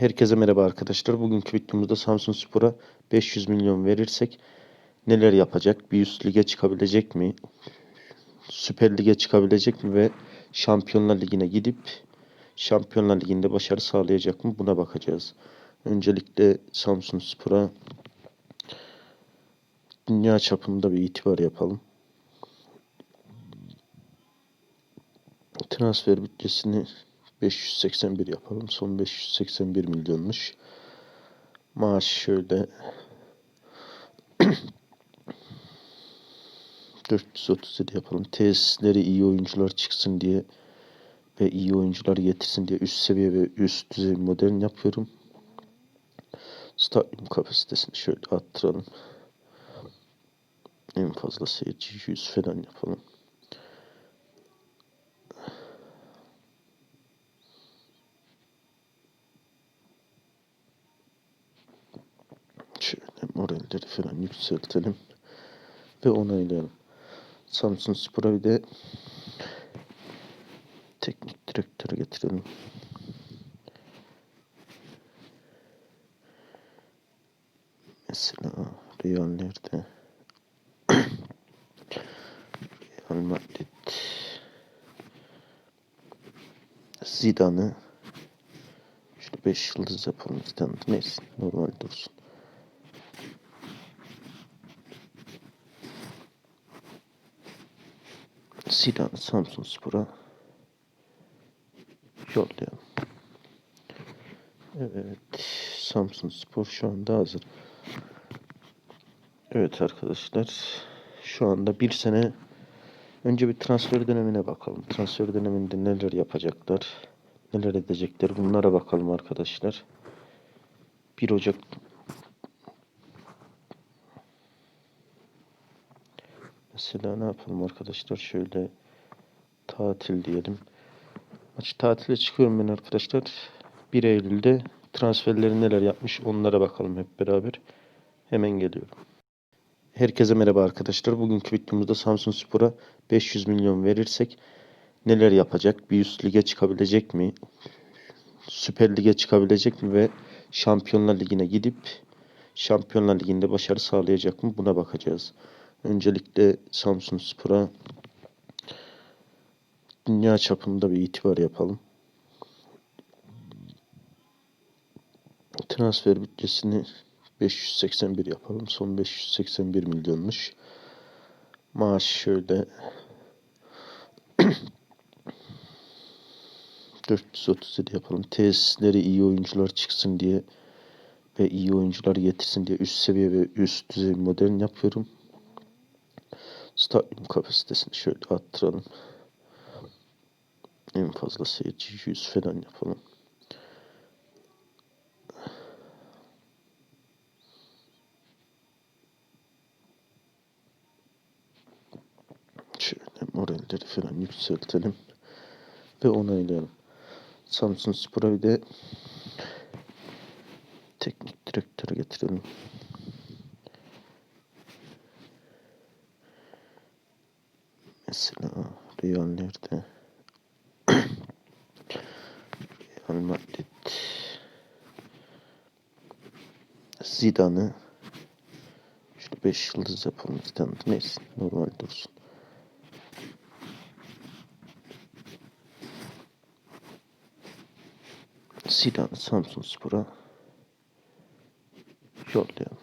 Herkese merhaba arkadaşlar. Bugünkü videomuzda Samsun Spor'a 500 milyon verirsek neler yapacak? Bir üst lige çıkabilecek mi? Süper Lig'e çıkabilecek mi ve Şampiyonlar Ligi'ne gidip Şampiyonlar Ligi'nde başarı sağlayacak mı? Buna bakacağız. Öncelikle Samsun Spor'a dünya çapında bir itibar yapalım. Transfer bütçesini 581 yapalım. Son 581 milyonmuş. Maaş şöyle 437 yapalım. Tesisleri iyi oyuncular çıksın diye ve iyi oyuncular getirsin diye üst seviye ve üst düzey modern yapıyorum. Stadyum kapasitesini şöyle arttıralım. En fazla seyirci 100 falan yapalım. Yükseltelim. Ve onaylayalım. Samsun Spor'a bir de teknik direktörü getirelim. Mesela Real nerede? Real Madrid. Zidane'ı şöyle 5 yıldız yapalım Zidane. Neyse normal dursun. Zidane Samsun Spor'a yollayalım. Evet. Samsun Spor şu anda hazır. Evet arkadaşlar. Şu anda bir sene önce bir transfer dönemine bakalım. Transfer döneminde neler yapacaklar? Neler edecekler? Bunlara bakalım arkadaşlar. 1 Ocak Mesela ne yapalım arkadaşlar? Şöyle tatil diyelim. Maç tatile çıkıyorum ben arkadaşlar. 1 Eylül'de transferleri neler yapmış onlara bakalım hep beraber. Hemen geliyorum. Herkese merhaba arkadaşlar. Bugünkü videomuzda Samsun Spor'a 500 milyon verirsek neler yapacak? Bir üst lige çıkabilecek mi? Süper Lig'e çıkabilecek mi ve Şampiyonlar Ligi'ne gidip Şampiyonlar Ligi'nde başarı sağlayacak mı? Buna bakacağız. Öncelikle Samsun Spor'a dünya çapında bir itibar yapalım. Transfer bütçesini 581 yapalım. Son 581 milyonmuş. Maaş şöyle 437 yapalım. Tesisleri iyi oyuncular çıksın diye ve iyi oyuncular getirsin diye üst seviye ve üst düzey modern yapıyorum. Stadyum kapasitesini şöyle arttıralım. En fazla seyirci 100 falan yapalım. Şöyle moralleri falan yükseltelim. Ve onaylayalım. Samsun Spor'a bir de teknik direktörü getirelim. Mesela Real nerede? Real Madrid. Zidane'ı şöyle 5 yıldız yapalım Zidane. Neyse normal dursun. Zidane Samsun Spor'a yollayalım.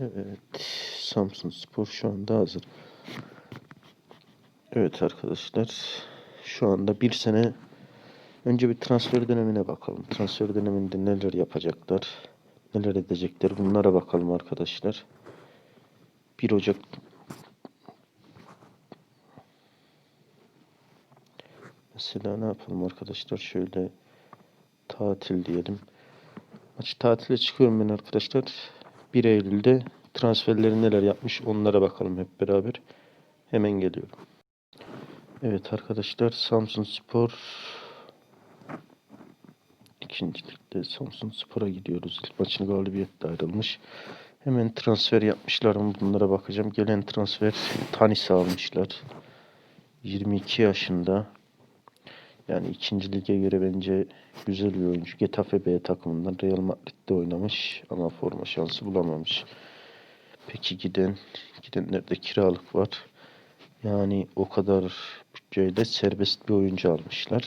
Evet. Samsun Spor şu anda hazır. Evet arkadaşlar. Şu anda bir sene önce bir transfer dönemine bakalım. Transfer döneminde neler yapacaklar? Neler edecekler? Bunlara bakalım arkadaşlar. 1 Ocak Mesela ne yapalım arkadaşlar? Şöyle tatil diyelim. Maç tatile çıkıyorum ben arkadaşlar. 1 Eylül'de transferleri neler yapmış onlara bakalım hep beraber. Hemen geliyorum. Evet arkadaşlar Samsun Spor ikincilikte Samsun Spor'a gidiyoruz. İlk maçını galibiyetle ayrılmış. Hemen transfer yapmışlar mı bunlara bakacağım. Gelen transfer Tanis almışlar. 22 yaşında. Yani ikinci lige göre bence güzel bir oyuncu. Getafe B takımından Real Madrid'de oynamış ama forma şansı bulamamış. Peki giden gidenlerde kiralık var. Yani o kadar bütçeyle serbest bir oyuncu almışlar.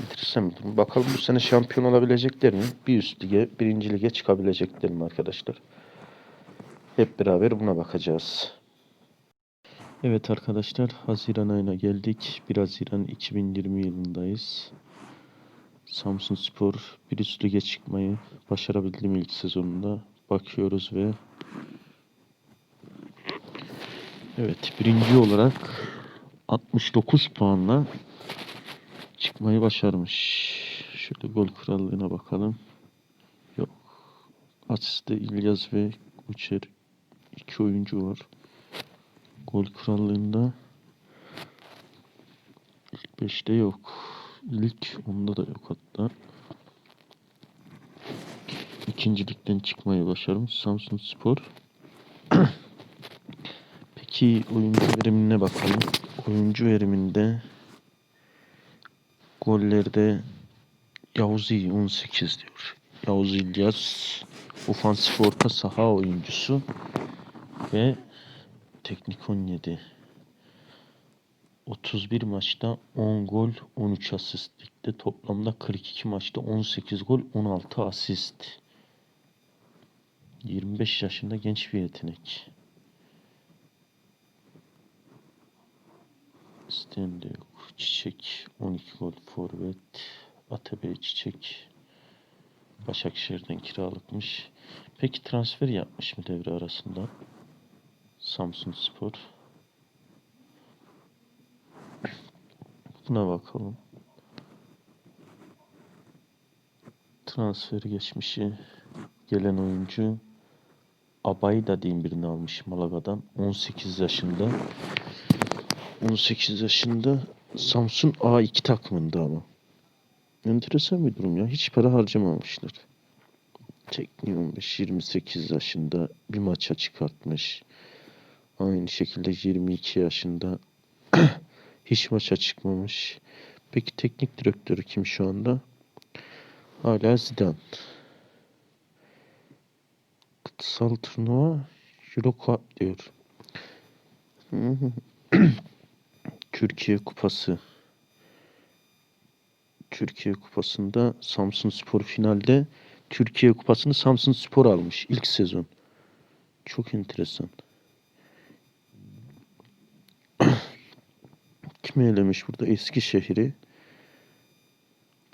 Enteresan bir durum. Bakalım bu sene şampiyon olabilecekler mi? Bir üst lige, birinci lige çıkabilecekler mi arkadaşlar? Hep beraber buna bakacağız. Evet arkadaşlar, Haziran ayına geldik. 1 Haziran 2020 yılındayız. Samsun Spor bir üst lige çıkmayı başarabildi mi ilk sezonunda? Bakıyoruz ve Evet, birinci olarak 69 puanla çıkmayı başarmış. Şöyle gol krallığına bakalım. Yok. Asiste İlyas ve Uçer iki oyuncu var. Gol krallığında ilk 5'te yok. İlk onda da yok hatta. İkincilikten çıkmayı başarmış Samsun Spor. Peki oyuncu verimine bakalım. Oyuncu veriminde gollerde Yavuz İyi 18 diyor. Yavuz İlyas ofansif orta saha oyuncusu ve teknik 17. 31 maçta 10 gol 13 asist. Ligde toplamda 42 maçta 18 gol 16 asist. 25 yaşında genç bir yetenek. İsteyen de. Çiçek 12 gol forvet. Atabey Çiçek Başakşehir'den kiralıkmış. Peki transfer yapmış mı devre arasında? Samsun Spor. Buna bakalım. Transfer geçmişi gelen oyuncu Abay da diyeyim birini almış Malaga'dan. 18 yaşında. 18 yaşında Samsun A2 takımında ama. Enteresan bir durum ya. Hiç para harcamamışlar. Tekniği 15-28 yaşında bir maça çıkartmış. Aynı şekilde 22 yaşında hiç maça çıkmamış. Peki teknik direktörü kim şu anda? Hala Zidane. Kıtasal turnuva Euro Cup diyor. Türkiye Kupası. Türkiye Kupası'nda Samsun Spor finalde Türkiye Kupası'nı Samsun Spor almış ilk sezon. Çok enteresan. Kimi elemiş burada? Eskişehir'i.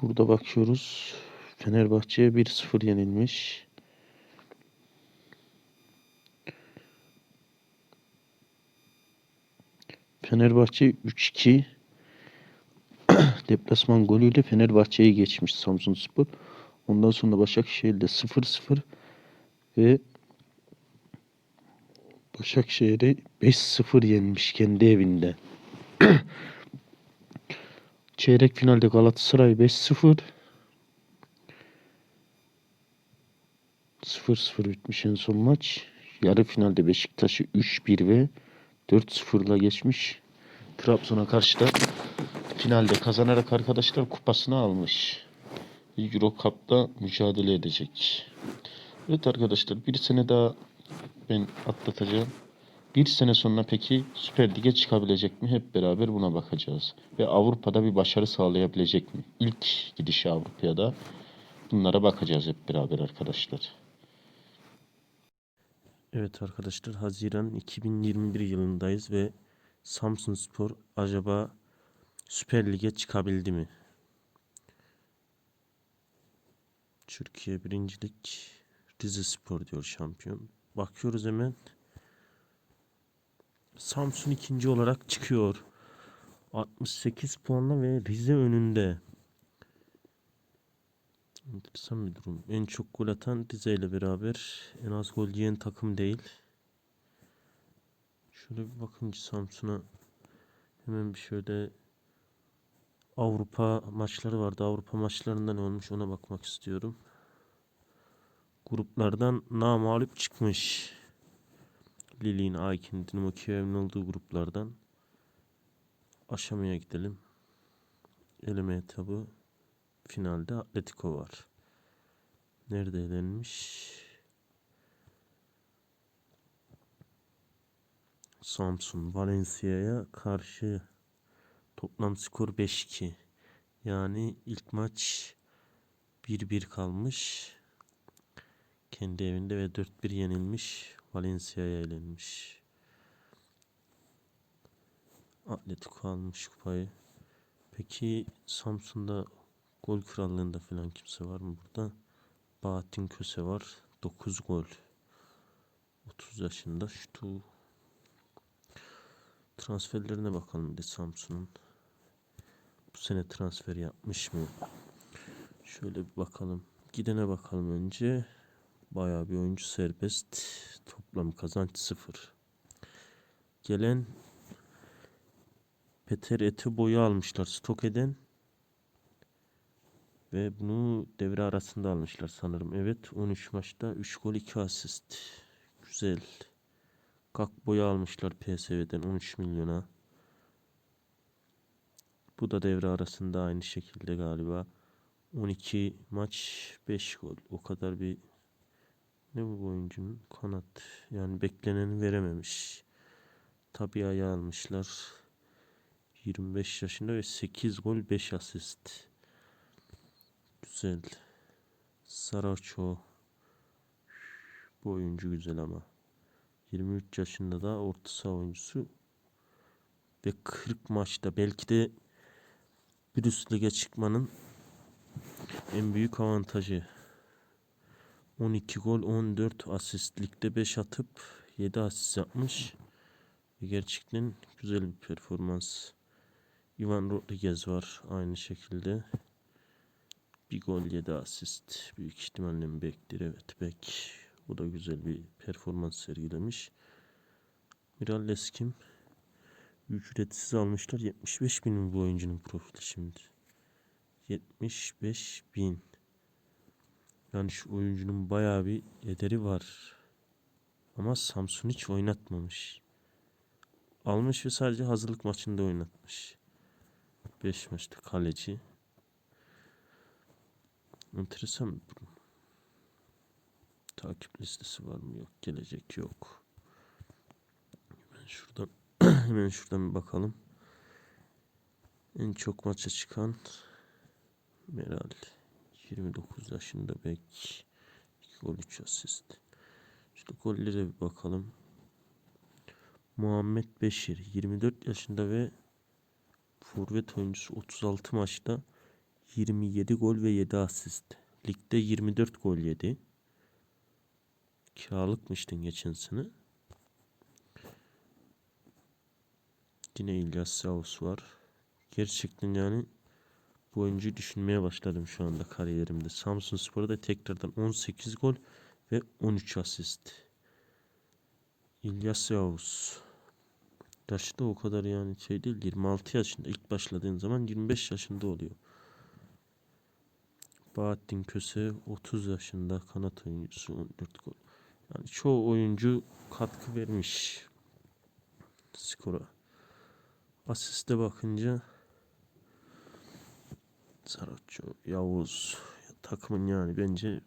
Burada bakıyoruz. Fenerbahçe'ye 1-0 yenilmiş. Fenerbahçe 3-2 deplasman golüyle Fenerbahçe'yi geçmiş Samsun Spor. Ondan sonra Başakşehir'de 0-0 ve Başakşehir'i 5-0 yenmiş kendi evinde. Çeyrek finalde Galatasaray 5-0 0-0 bitmiş en son maç. Yarı finalde Beşiktaş'ı 3-1 ve 4-0'la geçmiş. Trabzon'a karşı da finalde kazanarak arkadaşlar kupasını almış. Euro Cup'ta mücadele edecek. Evet arkadaşlar bir sene daha ben atlatacağım. Bir sene sonra peki Süper Lig'e çıkabilecek mi? Hep beraber buna bakacağız. Ve Avrupa'da bir başarı sağlayabilecek mi? İlk gidişi Avrupa'ya da bunlara bakacağız hep beraber arkadaşlar. Evet arkadaşlar Haziran 2021 yılındayız ve Samsun Spor acaba Süper Lig'e çıkabildi mi? Türkiye birincilik Rize Spor diyor şampiyon. Bakıyoruz hemen. Samsun ikinci olarak çıkıyor. 68 puanla ve Rize önünde. Enteresan bir durum. En çok gol atan Rize ile beraber en az gol yiyen takım değil. Şöyle bir bakınca Samsun'a hemen bir şöyle Avrupa maçları vardı. Avrupa maçlarında ne olmuş ona bakmak istiyorum. Gruplardan namalip çıkmış. Lilin, Aykin, Dinamo Kiev'in olduğu gruplardan aşamaya gidelim. eleme etabı finalde Atletico var. Nerede elenmiş? Samsun Valencia'ya karşı toplam skor 5-2. Yani ilk maç 1-1 kalmış. Kendi evinde ve 4-1 yenilmiş. Valencia'ya elenmiş. Atletico almış kupayı. Peki Samsun'da gol krallığında falan kimse var mı burada? Bahattin Köse var. 9 gol. 30 yaşında şutu. Transferlerine bakalım bir de Samsun'un. Bu sene transfer yapmış mı? Şöyle bir bakalım. Gidene bakalım önce. Bayağı bir oyuncu serbest. Toplam kazanç sıfır. Gelen Peter Eteboy'u almışlar stok eden. Ve bunu devre arasında almışlar sanırım. Evet 13 maçta 3 gol 2 asist. Güzel. Gakpo'yu almışlar PSV'den 13 milyona. Bu da devre arasında aynı şekilde galiba. 12 maç 5 gol. O kadar bir ne bu oyuncunun kanat yani bekleneni verememiş. Tabia'yı almışlar. 25 yaşında ve 8 gol 5 asist. Güzel. Saraço. Bu oyuncu güzel ama. 23 yaşında da orta saha oyuncusu. Ve 40 maçta belki de bir üst lige çıkmanın en büyük avantajı. 12 gol 14 asist. Ligde 5 atıp 7 asist yapmış. Gerçekten güzel bir performans. Ivan Rodriguez var aynı şekilde. Bir gol 7 asist. Büyük ihtimalle bektir. Evet bek. O da güzel bir performans sergilemiş. Miralles kim? Ücretsiz almışlar. 75 bin bu oyuncunun profili şimdi? 75 bin. Yani şu oyuncunun bayağı bir ederi var. Ama Samsun hiç oynatmamış. Almış ve sadece hazırlık maçında oynatmış. 5 maçta kaleci. Enteresan bir durum. Takip listesi var mı? Yok. Gelecek yok. Hemen şuradan hemen şuradan bir bakalım. En çok maça çıkan Meral 29 yaşında bek 2 gol 3 asist. İşte gollere bir bakalım. Muhammed Beşir 24 yaşında ve forvet oyuncusu 36 maçta 27 gol ve 7 asist. Ligde 24 gol yedi. Kiralıkmıştın geçen sene. Yine İlyas Savus var. Gerçekten yani bu oyuncuyu düşünmeye başladım şu anda kariyerimde. Samsun Spor'da tekrardan 18 gol ve 13 asist. İlyas Yavuz. Yaşı da o kadar yani şey değil. 26 yaşında ilk başladığın zaman 25 yaşında oluyor. Bahattin Köse 30 yaşında kanat oyuncusu 14 gol. Yani çoğu oyuncu katkı vermiş skora. Asiste bakınca Saratçı, Yavuz ya takımın yani bence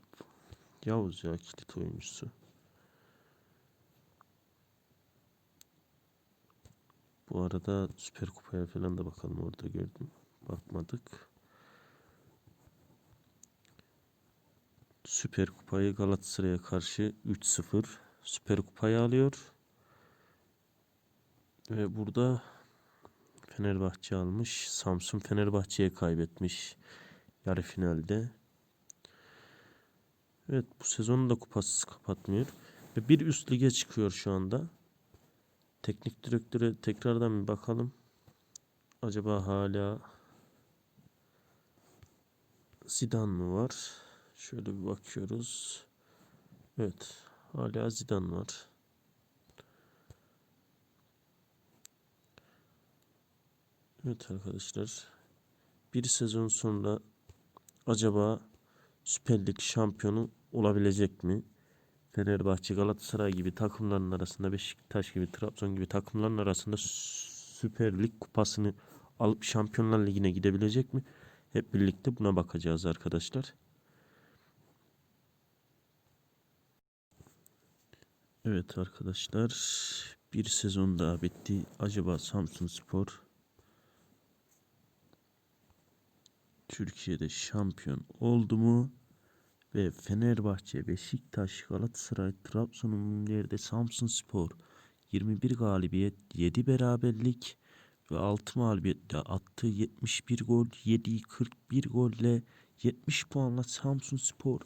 Yavuz ya kilit oyuncusu. Bu arada Süper Kupa'ya falan da bakalım orada gördüm. Bakmadık. Süper Kupayı Galatasaray'a karşı 3-0 Süper Kupayı alıyor. Ve burada Fenerbahçe almış. Samsun Fenerbahçe'ye kaybetmiş yarı finalde. Evet bu sezonu da kupasız kapatmıyor. Ve bir üst lige çıkıyor şu anda. Teknik direktöre tekrardan bir bakalım. Acaba hala Zidane mı var? Şöyle bir bakıyoruz. Evet hala Zidane var. Evet arkadaşlar. Bir sezon sonra acaba Süper Lig şampiyonu olabilecek mi? Fenerbahçe, Galatasaray gibi takımların arasında Beşiktaş gibi, Trabzon gibi takımların arasında Süper Lig kupasını alıp Şampiyonlar Ligi'ne gidebilecek mi? Hep birlikte buna bakacağız arkadaşlar. Evet arkadaşlar bir sezon daha bitti. Acaba Samsun Spor Türkiye'de şampiyon oldu mu? Ve Fenerbahçe, Beşiktaş, Galatasaray, Trabzon'un yerde Samsun Spor 21 galibiyet, 7 beraberlik ve 6 mağlubiyetle attığı 71 gol, 7 41 golle 70 puanla Samsun Spor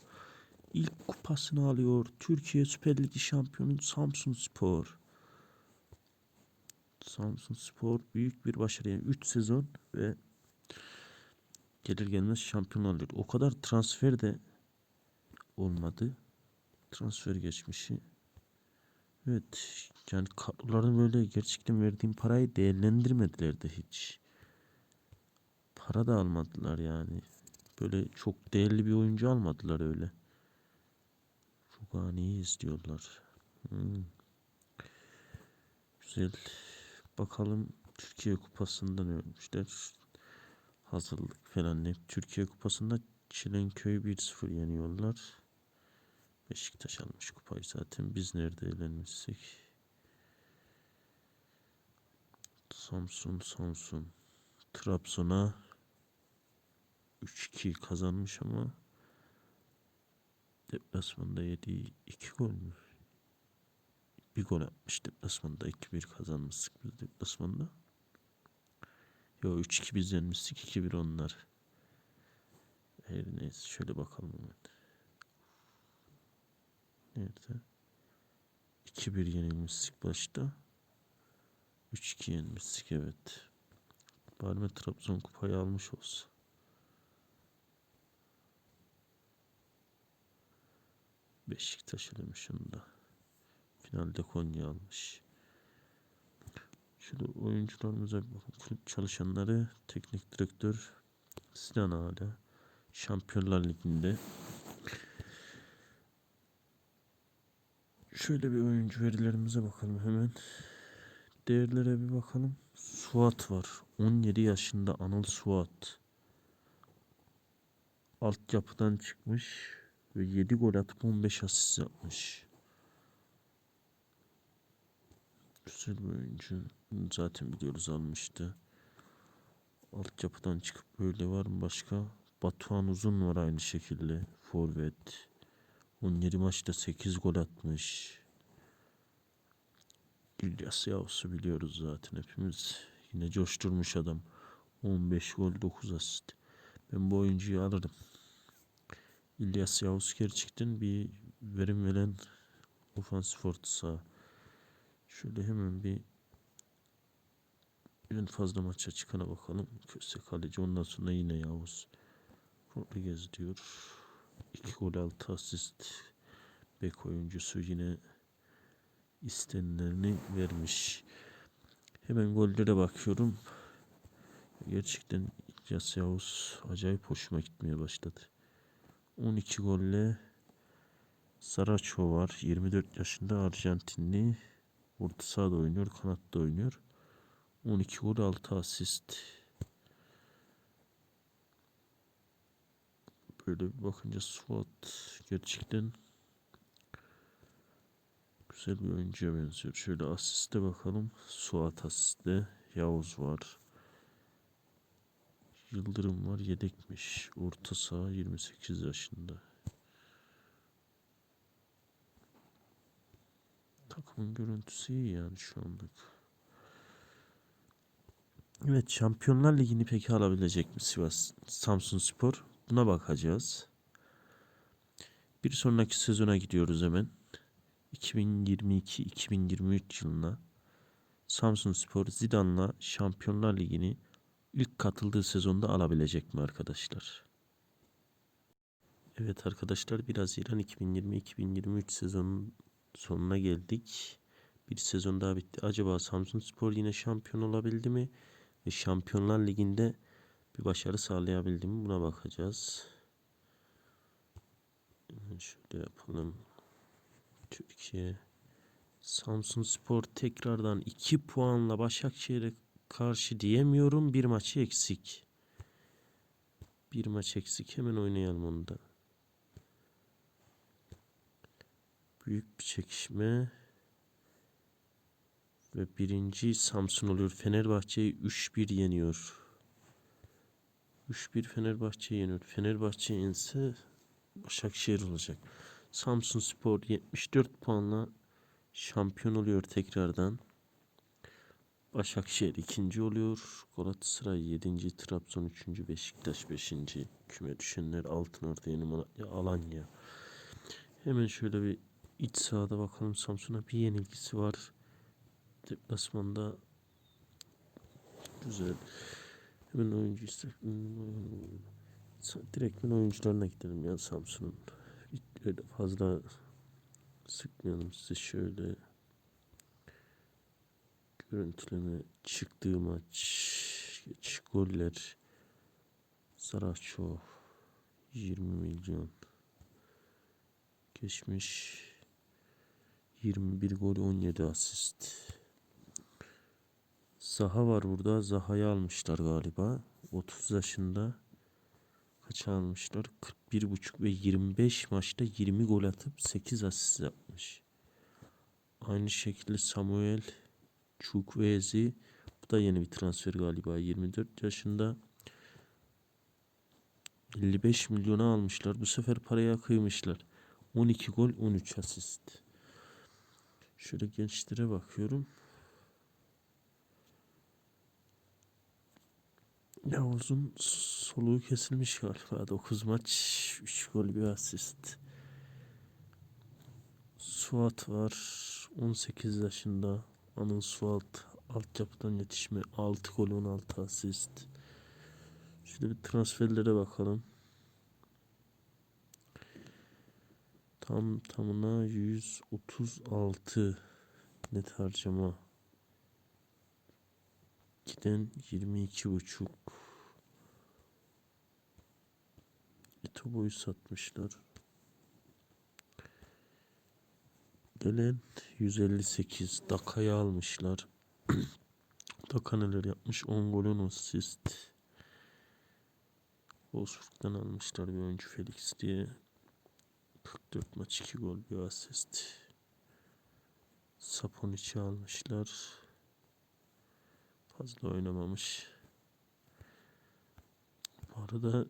ilk kupasını alıyor. Türkiye Süper Ligi şampiyonu Samsun Spor. Samsun Spor büyük bir başarı. Yani 3 sezon ve gelir gelmez şampiyon oluyor. O kadar transfer de olmadı. Transfer geçmişi. Evet. Yani kadroların böyle gerçekten verdiğim parayı değerlendirmediler de hiç. Para da almadılar yani. Böyle çok değerli bir oyuncu almadılar öyle. Ani izliyorlar. Hmm. Güzel. Bakalım Türkiye Kupası'nda ne ölmüşler. Hazırlık falan hep Türkiye Kupası'nda Çilenköy'ü 1-0 yeniyorlar. Beşiktaş almış kupayı zaten. Biz nerede eğlenmişsek. Samsun, Samsun. Trabzon'a 3-2 kazanmış ama deplasmanda yediği 2 gol mü? Bir gol atmış deplasmanda 2-1 kazanmıştık biz deplasmanda. Yo 3-2 biz yenmiştik 2-1 onlar. Her neyse şöyle bakalım hemen. Nerede? 2-1 yenilmiştik başta. 3-2 yenmiştik evet. Bari Trabzon kupayı almış olsa. Beşiktaş elemiş onu da. Finalde Konya almış. Şöyle oyuncularımıza bakın. Kulüp çalışanları, teknik direktör Sinan Ala. Şampiyonlar Ligi'nde. Şöyle bir oyuncu verilerimize bakalım hemen. Değerlere bir bakalım. Suat var. 17 yaşında Anıl Suat. Altyapıdan çıkmış ve 7 gol atıp 15 asist yapmış. Güzel bir oyuncu. Zaten biliyoruz almıştı. Altyapıdan çıkıp böyle var mı başka? Batuhan Uzun var aynı şekilde. Forvet. 17 maçta 8 gol atmış. İlyas Yavuz'u biliyoruz zaten hepimiz. Yine coşturmuş adam. 15 gol 9 asist. Ben bu oyuncuyu alırım. İlyas Yavuz gerçekten bir verim veren ofansif orta saha. Şöyle hemen bir en fazla maça çıkana bakalım. Köse kaleci ondan sonra yine Yavuz. Rodriguez diyor. 2 gol 6 asist. Bek oyuncusu yine istenileni vermiş. Hemen gollere bakıyorum. Gerçekten İlyas Yavuz acayip hoşuma gitmeye başladı. 12 golle Saraço var. 24 yaşında Arjantinli. Orta sahada oynuyor, kanatta oynuyor. 12 gol 6 asist. Böyle bir bakınca Suat gerçekten güzel bir oyuncuya benziyor. Şöyle asiste bakalım. Suat asiste. Yavuz var. Yıldırım var. Yedekmiş. Orta saha 28 yaşında. Takımın görüntüsü iyi yani şu anlık. Evet Şampiyonlar Ligi'ni peki alabilecek mi Sivas Samsun Spor? Buna bakacağız. Bir sonraki sezona gidiyoruz hemen. 2022-2023 yılına Samsun Spor Zidane'la Şampiyonlar Ligi'ni ilk katıldığı sezonda alabilecek mi arkadaşlar? Evet arkadaşlar 1 Haziran 2020-2023 sezonun sonuna geldik. Bir sezon daha bitti. Acaba Samsun Spor yine şampiyon olabildi mi? Ve Şampiyonlar Ligi'nde bir başarı sağlayabildi mi? Buna bakacağız. Şöyle yapalım. Türkiye Samsun Spor tekrardan 2 puanla Başakşehir'e karşı diyemiyorum. Bir maçı eksik. Bir maç eksik. Hemen oynayalım onu da. Büyük bir çekişme. Ve birinci Samsun oluyor. Fenerbahçe'yi 3-1 yeniyor. 3-1 Fenerbahçe yeniyor. Fenerbahçe yense Başakşehir olacak. Samsun Spor 74 puanla şampiyon oluyor tekrardan. Başakşehir ikinci oluyor. Galatasaray 7. Trabzon 3. Beşiktaş 5. Küme düşenler Altınordu Yeni Alanya. Hemen şöyle bir iç sahada bakalım Samsun'a bir yenilgisi var. Deplasmanda güzel. Hemen oyuncu istek. Direkt ben oyuncularına gidelim ya Samsun'un. Öyle fazla sıkmayalım size şöyle görüntüleme çıktığı maç goller. Saraçov 20 milyon. Geçmiş. 21 gol 17 asist. Zaha var burada. Zaha'yı almışlar galiba. 30 yaşında. Kaç almışlar? 41,5 ve 25 maçta 20 gol atıp 8 asist yapmış. Aynı şekilde Samuel Chukwueze bu da yeni bir transfer galiba. 24 yaşında. 55 milyona almışlar. Bu sefer paraya kıymışlar. 12 gol 13 asist. Şöyle gençlere bakıyorum. Yavuz'un soluğu kesilmiş galiba. 9 maç 3 gol bir asist. Suat var. 18 yaşında Anıl Suat altyapıdan yetişme 6 gol 16 asist. Şöyle bir transferlere bakalım. Tam tamına 136 net harcama. Giden 22 buçuk. Etobo'yu satmışlar. Gelen 158 Daka'yı almışlar. Daka neler yapmış? 10 gol 10 asist. Wolfsburg'dan almışlar bir oyuncu Felix diye. 44 maç 2 gol bir asist. Saponic'i almışlar. Fazla oynamamış. Bu arada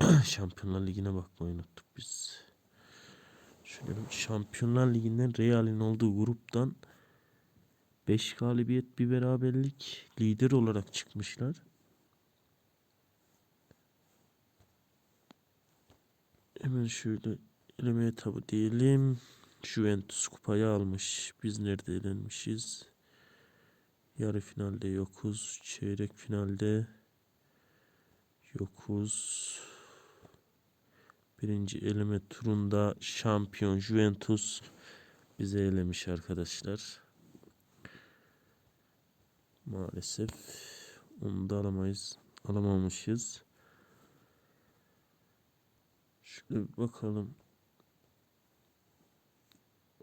Şampiyonlar Ligi'ne bakmayı unuttuk biz. Şöyle bir Şampiyonlar Ligi'nden Real'in olduğu gruptan 5 galibiyet bir beraberlik lider olarak çıkmışlar. Hemen şöyle eleme etabı diyelim. Juventus kupayı almış. Biz nerede elenmişiz? Yarı finalde yokuz. Çeyrek finalde yokuz. Birinci eleme turunda şampiyon Juventus bizi elemiş arkadaşlar. Maalesef onu da alamayız. Alamamışız. Şöyle bir bakalım.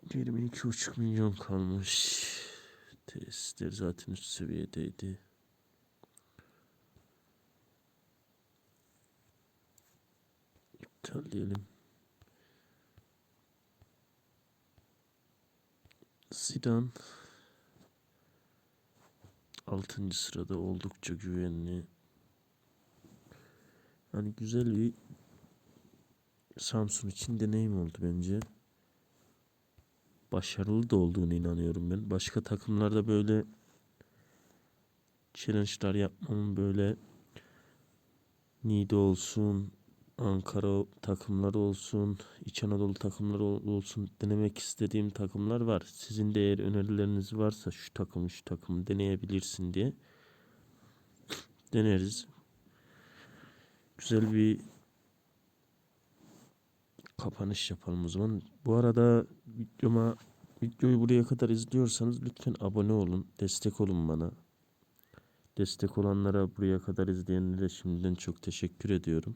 22,5 milyon kalmış. Tesisler zaten üst seviyedeydi. İptal diyelim. Zidane 6. sırada oldukça güvenli. Hani güzel bir Samsun için deneyim oldu bence. Başarılı da olduğunu inanıyorum ben. Başka takımlarda böyle challenge'lar yapmamın böyle Niğde olsun, Ankara takımları olsun, İç Anadolu takımları olsun denemek istediğim takımlar var. Sizin de eğer önerileriniz varsa şu takım şu takımı deneyebilirsin diye deneriz. Güzel bir kapanış yapalım o zaman. Bu arada videoma videoyu buraya kadar izliyorsanız lütfen abone olun. Destek olun bana. Destek olanlara buraya kadar izleyenlere şimdiden çok teşekkür ediyorum.